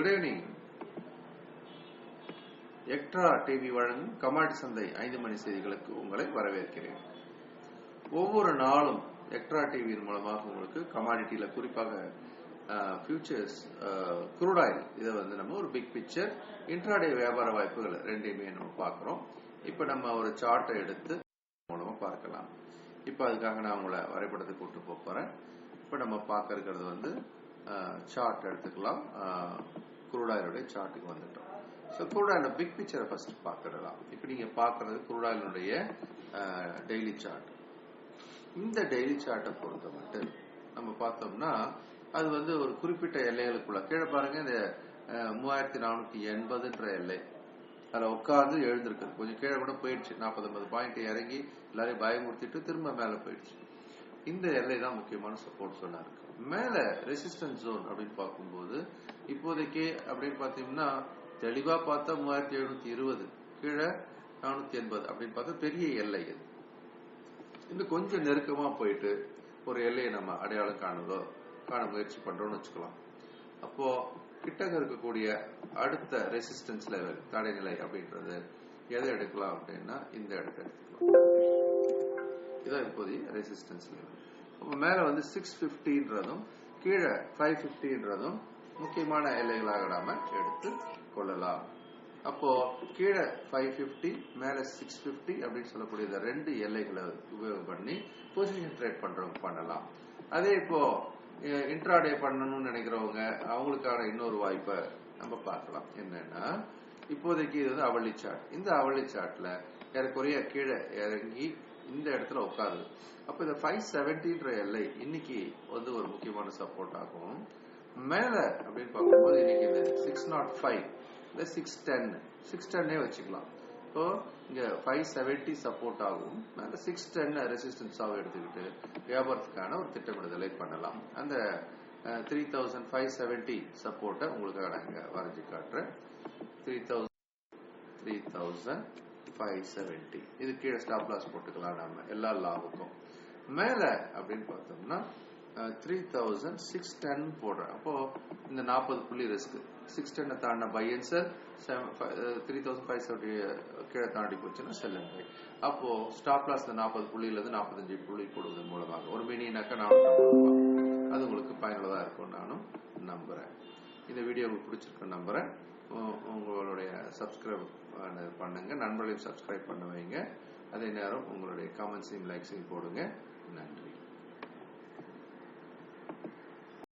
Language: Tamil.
குட் ஈவினிங் எக்ட்ரா டிவி வழங்கும் கமாடி சந்தை ஐந்து மணி செய்திகளுக்கு உங்களை வரவேற்கிறேன். ஒவ்வொரு நாளும் எக்ட்ரா டிவியின் மூலமாக உங்களுக்கு கமாடிட்டியில குறிப்பாக ஃபியூச்சர்ஸ் குரூடாயில் இதை வந்து நம்ம ஒரு பிக் பிக்சர் இன்ட்ராடே வியாபார வாய்ப்புகள் ரெண்டையுமே நம்ம பார்க்குறோம். இப்போ நம்ம ஒரு சார்ட்டை எடுத்து மூலமாக பார்க்கலாம். இப்போ அதுக்காக நான் உங்களை வரைபடத்தை கூட்டு போகிறேன் போறேன். இப்போ நம்ம பார்க்க இருக்கிறது வந்து சார்ட் எடுத்துக்கலாம். குரூடாயிலுடைய சார்ட்டுக்கு வந்துட்டோம். ஸோ குரூடாயில பிக் பிக்சரை ஃபர்ஸ்ட் பார்த்துடலாம். இப்போ நீங்கள் பார்க்கறது குரூடாயிலுடைய டெய்லி சார்ட் இந்த டெய்லி சார்ட்டை பொறுத்த மட்டும் நம்ம பார்த்தோம்னா அது வந்து ஒரு குறிப்பிட்ட எல்லைகளுக்குள்ள. கீழே பாருங்க இந்த மூவாயிரத்தி நானூத்தி எண்பதுன்ற எல்லை. அதில் உட்காந்து எழுந்திருக்கு கொஞ்சம் கீழே கூட போயிடுச்சு. நாற்பது ஐம்பது பாயிண்ட் இறங்கி எல்லாரையும் பயமுறுத்திட்டு திரும்ப மேலே போயிடுச்சு. இந்த எல்லை தான் முக்கியமான சப்போர்ட் சோனா இருக்கு. மேல ரெசிஸ்டன்ஸ் ஜோன் அப்படின்னு பார்க்கும்போது இப்போதைக்கு அப்படின்னு பார்த்தீங்கன்னா தெளிவா பார்த்தா மூவாயிரத்தி எழுநூத்தி இருபது கீழே நானூத்தி எண்பது அப்படின்னு பார்த்தா பெரிய எல்லை இது. இன்னும் கொஞ்சம் நெருக்கமா போயிட்டு ஒரு எல்லையை நம்ம அடையாளம் காணுதோ காண முயற்சி பண்றோம்னு வச்சுக்கலாம். அப்போ கிட்டக இருக்கக்கூடிய அடுத்த ரெசிஸ்டன்ஸ் லெவல் தடைநிலை அப்படின்றது எதை எடுக்கலாம் அப்படின்னா இந்த இடத்தை எடுத்துக்கலாம். இதான் இப்போதைய ரெசிஸ்டன்ஸ் லெவல் அப்போ மேல வந்து சிக்ஸ் பிப்டின்றதும் கீழே ஃபைவ் பிப்டின்றதும் முக்கியமான எல்லைகளாக நாம எடுத்து கொள்ளலாம். அப்போ கீழே ஃபைவ் பிப்டி மேல சிக்ஸ் பிப்டி அப்படின்னு சொல்லக்கூடிய இந்த ரெண்டு எல்லைகளை உபயோகம் பண்ணி பொசிஷன் ட்ரேட் பண்றவங்க பண்ணலாம். அதே இப்போ இன்ட்ராடே பண்ணணும்னு நினைக்கிறவங்க அவங்களுக்கான இன்னொரு வாய்ப்பை நம்ம பார்க்கலாம். என்னன்னா இப்போதைக்கு இது வந்து அவளி சாட் இந்த அவளி சாட்ல ஏறக்குறைய கீழே இறங்கி இந்த இடத்துல உட்காருது அப்ப இந்த ஃபைவ் செவன்டின்ற எல்லை இன்னைக்கு வந்து ஒரு முக்கியமான சப்போர்ட் ஆகும். மேல அப்படின்னு பார்க்கும்போது இன்னைக்கு இந்த சிக்ஸ் நாட் ஃபைவ் இந்த சிக்ஸ் டென் சிக்ஸ் டென்னே வச்சுக்கலாம். இப்போ இங்க ஃபைவ் செவன்டி சப்போர்ட் ஆகும். மேல சிக்ஸ் டென் ரெசிஸ்டன்ஸாக எடுத்துக்கிட்டு வியாபாரத்துக்கான ஒரு திட்டமிடுதலை பண்ணலாம். அந்த த்ரீ தௌசண்ட் ஃபைவ் செவன்டி சப்போர்ட்டை உங்களுக்காக நான் இங்க வரைஞ்சி காட்டுறேன். Three thousand three thousand five seventy இது கீழே ஸ்டாப் லாஸ் போட்டுக்கலாம் நாம. எல்லா லாபுக்கும். மேல அப்படின்னு பார்த்தோம்னா த்ரீ தௌசண்ட் சிக்ஸ் டென் போடுறேன். அப்போ இந்த நாற்பது புள்ளி ரிஸ்க் சிக்ஸ் டென்னை தாண்டின buy and three thousand five seventy கீழே தாண்டி போச்சுன்னா செல்லுங்க அப்போ ஸ்டாப் லாஸ் இந்த நாற்பது புள்ளியிலிருந்து நாற்பத்தஞ்சு புள்ளி போடுவதன் மூலமாக. ஒரு மினினாக்கா நானூற்றி அது உங்களுக்கு பயனுள்ளதாக இருக்கும் நானும் நம்புறேன். இந்த வீடியோ உங்களுக்கு பிடிச்சிருக்குன்னு நம்புறேன். உங்களுடைய சப்ஸ்கிரைப் பண்ணுங்க. நண்பர்களையும் சப்ஸ்கிரைப் பண்ண வைங்க. அதே நேரம் உங்களுடைய கமெண்ட்ஸையும் லைக்ஸையும் போடுங்க. நன்றி.